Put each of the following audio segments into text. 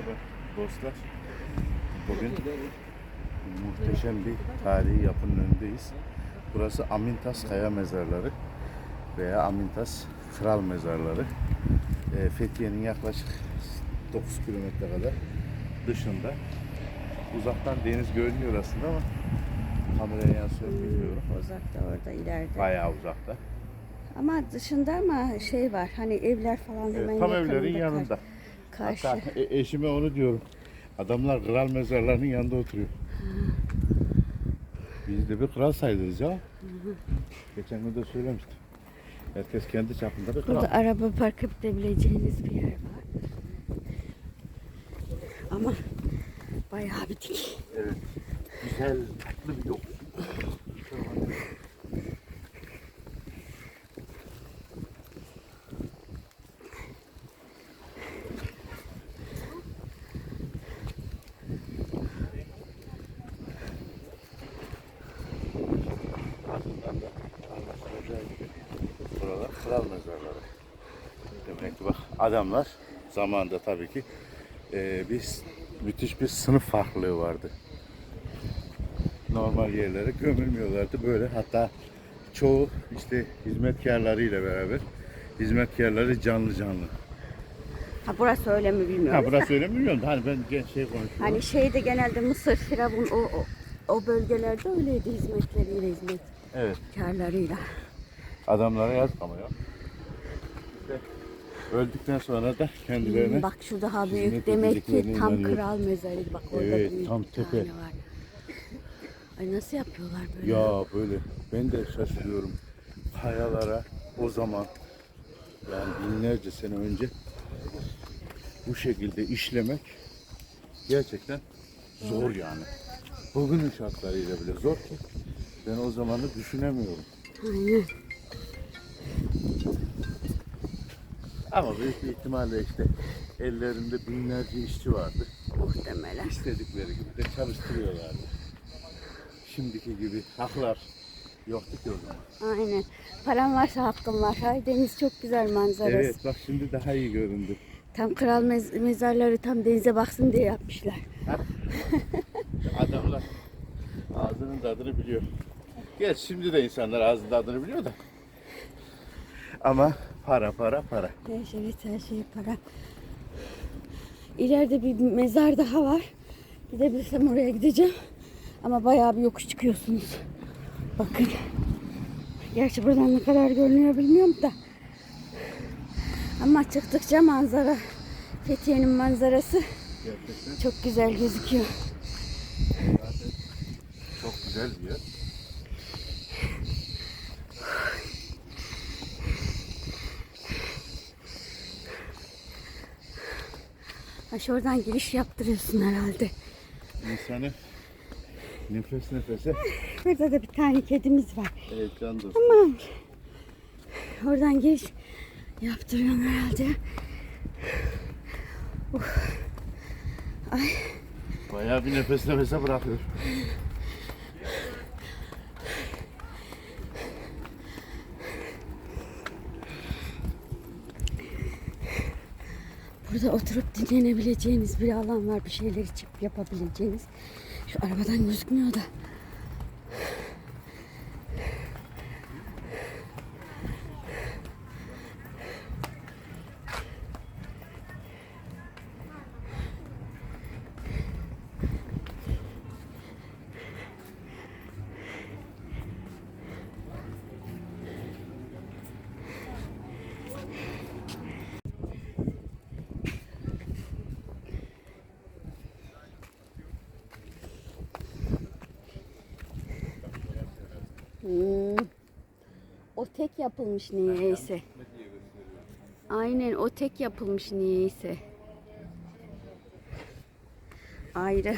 Merhaba dostlar. Bugün muhteşem bir tarihi yapının önündeyiz. Burası Amintas Kaya Mezarları veya Amintas Kral Mezarları. Ee, Fethiye'nin yaklaşık 9 kilometre kadar dışında. Uzaktan deniz görünüyor aslında ama kameraya yansıyor bilmiyorum. Uzakta orada ileride. Bayağı uzakta. Ama dışında ama şey var hani evler falan hemen Evet, tam evlerin kar- yanında. Karşı. Hatta e- eşime onu diyorum. Adamlar kral mezarlarının yanında oturuyor. Biz de bir kral sayılırız ya. Geçen gün de söylemiştim. Herkes kendi çapında bir kral. Burada araba park edebileceğiniz bir yer var. Ama bayağı bir dik. Evet. Güzel, tatlı bir yol. Aslında da anlaşılacağı gibi buralar kral mezarları. Demek ki bak adamlar zamanında tabii ki eee biz müthiş bir sınıf farklılığı vardı. Normal yerlere gömülmüyorlardı böyle hatta çoğu işte hizmetkarlarıyla beraber hizmetkarları canlı canlı. Ha burası öyle mi bilmiyorum. Ha burası öyle mi bilmiyorum hani ben şey konuşuyorum. Hani şeyde genelde Mısır, Firavun o, o, o bölgelerde öyleydi hizmetleriyle, Evet hizmetkarlarıyla. adamlara yazık ama ya. İşte öldükten sonra da kendilerine Hmm, bak şu daha büyük. Demek ki tam inanıyorum. kral mezarı. Bak orada Evet, büyük tam tepe. tane var. Ay nasıl yapıyorlar böyle? Ya böyle ben de şaşırıyorum. Kayalara o zaman yani binlerce sene önce bu şekilde işlemek gerçekten zor yani. Bugünün şartlarıyla bile zor ki ben o zamanı düşünemiyorum. Aynen. Ama büyük bir ihtimalle işte ellerinde binlerce işçi vardı. Muhtemelen. İstedikleri gibi de çalıştırıyorlardı. Şimdiki gibi haklar yoktu ki o zaman. Aynen. Param varsa hakkım var. Ay deniz çok güzel manzarası. Evet bak şimdi daha iyi göründü. Tam kral mez- mezarları tam denize baksın diye yapmışlar. Adamlar ağzının tadını biliyor. Geç şimdi de insanlar ağzının tadını biliyor da. Ama para para para. Evet, evet her şey para. İleride bir mezar daha var. Gidebilirsem oraya gideceğim. Ama bayağı bir yokuş çıkıyorsunuz. Bakın. Gerçi buradan ne kadar görünüyor bilmiyorum da. Ama çıktıkça manzara, Fethiye'nin manzarası Gerçekten çok güzel gözüküyor. çok güzel bir yer. Ha şuradan giriş yaptırıyorsun herhalde. İnsanı nefes nefese Burada da bir tane kedimiz var. heyecan dostum. Aman. Oradan giriş yaptırıyorum herhalde. Bayağı bir nefes nefese bırakıyor. Burada oturup dinlenebileceğiniz bir alan var. Bir şeyler içip yapabileceğiniz. Şu arabadan gözükmüyor da. Hmm. O tek yapılmış niyeyse. Aynen o tek yapılmış niyeyse. Ayrı.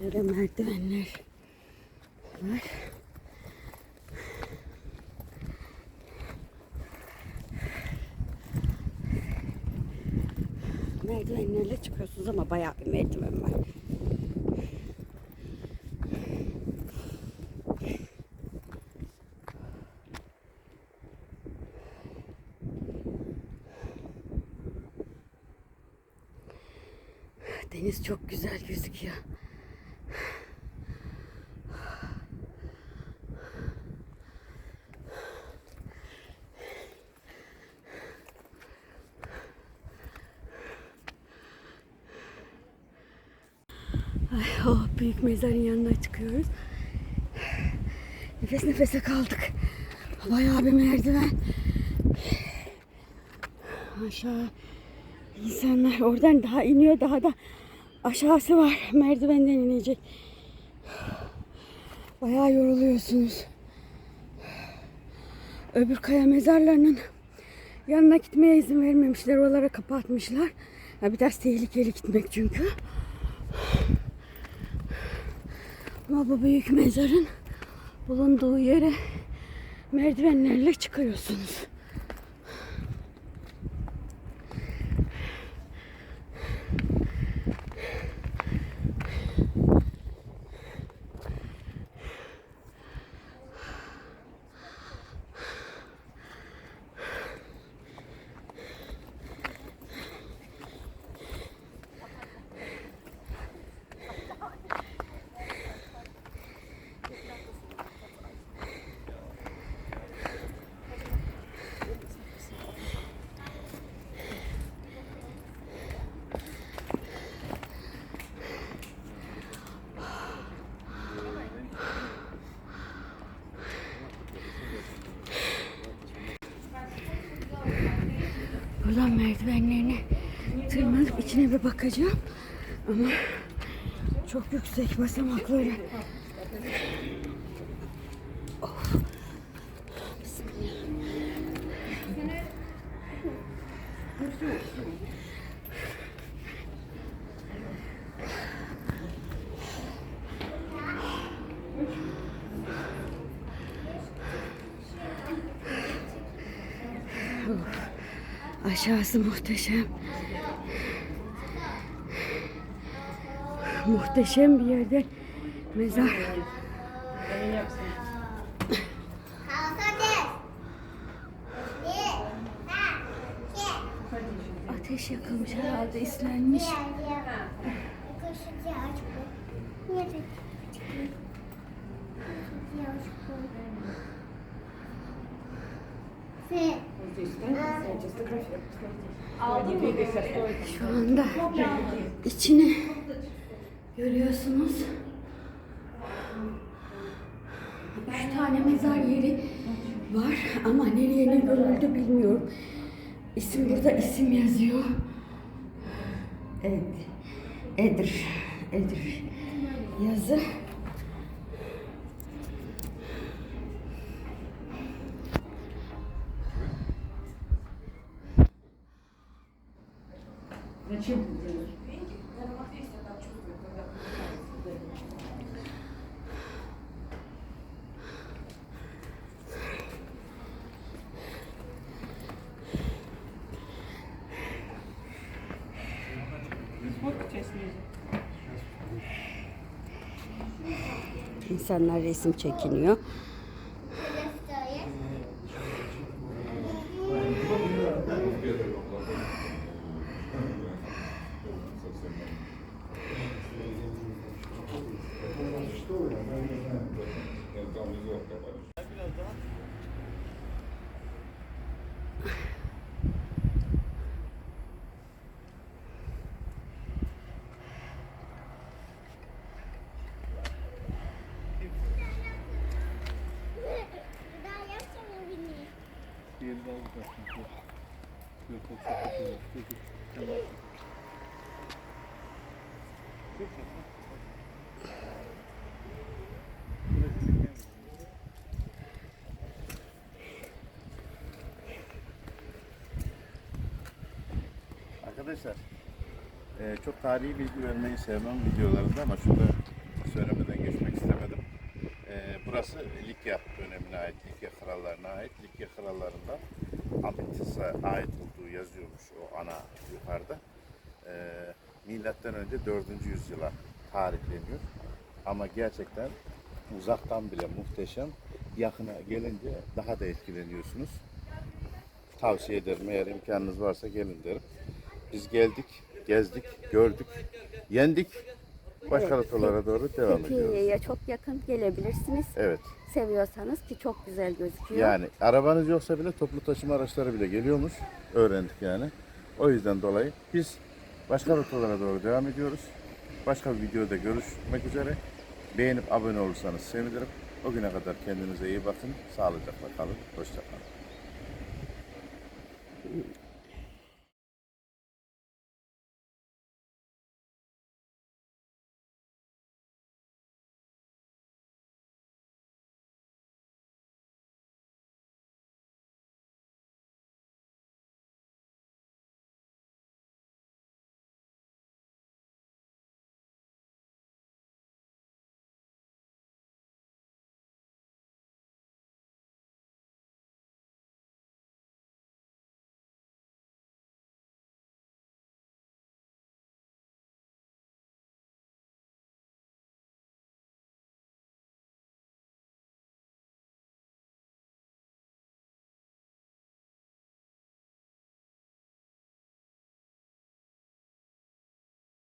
Böyle merdivenler var. çıkıyorsunuz ama bayağı bir merdiven var. Deniz çok güzel gözüküyor. Ay, oh, büyük mezarın yanına çıkıyoruz. Nefes nefese kaldık. Bayağı bir merdiven. Aşağı insanlar oradan daha iniyor daha da aşağısı var. Merdivenden inecek. Bayağı yoruluyorsunuz. Öbür kaya mezarlarının yanına gitmeye izin vermemişler. Oralara kapatmışlar. Ya biraz tehlikeli gitmek çünkü. Ama bu büyük mezarın bulunduğu yere merdivenlerle çıkıyorsunuz. Buradan merdivenlerine tırmanıp içine bir bakacağım. Ama çok yüksek basamakları. Of. Bismillah. Aşağısı muhteşem. Muhteşem bir yerde mezar. Ateş yakılmış herhalde islenmiş. Şu anda içini görüyorsunuz. Üç tane mezar yeri var ama nereye ne görüldü bilmiyorum. İsim burada isim yazıyor. Evet. Edir. Edir. Yazı. İnsanlar resim çekiniyor. Arkadaşlar e, çok tarihi bilgi vermeyi sevmem videolarında ama şunu da söylemeden geçmek istemedim. E, burası Likya dönemine ait, Likya krallarına ait. Likya krallarından Amintis'e ait olduğu yazıyormuş o ana yukarıda. E, milattan önce 4. yüzyıla tarihleniyor. Ama gerçekten uzaktan bile muhteşem. Yakına gelince daha da etkileniyorsunuz. Tavsiye ederim. Eğer imkanınız varsa gelin derim. Biz geldik. gezdik, gördük, yendik. Başka rotalara doğru devam ediyoruz. Fethiye'ye çok yakın gelebilirsiniz. Evet. Seviyorsanız ki çok güzel gözüküyor. Yani arabanız yoksa bile toplu taşıma araçları bile geliyormuş. Öğrendik yani. O yüzden dolayı biz başka rotalara doğru devam ediyoruz. Başka bir videoda görüşmek üzere. Beğenip abone olursanız sevinirim. O güne kadar kendinize iyi bakın. Sağlıcakla kalın. Hoşça kalın.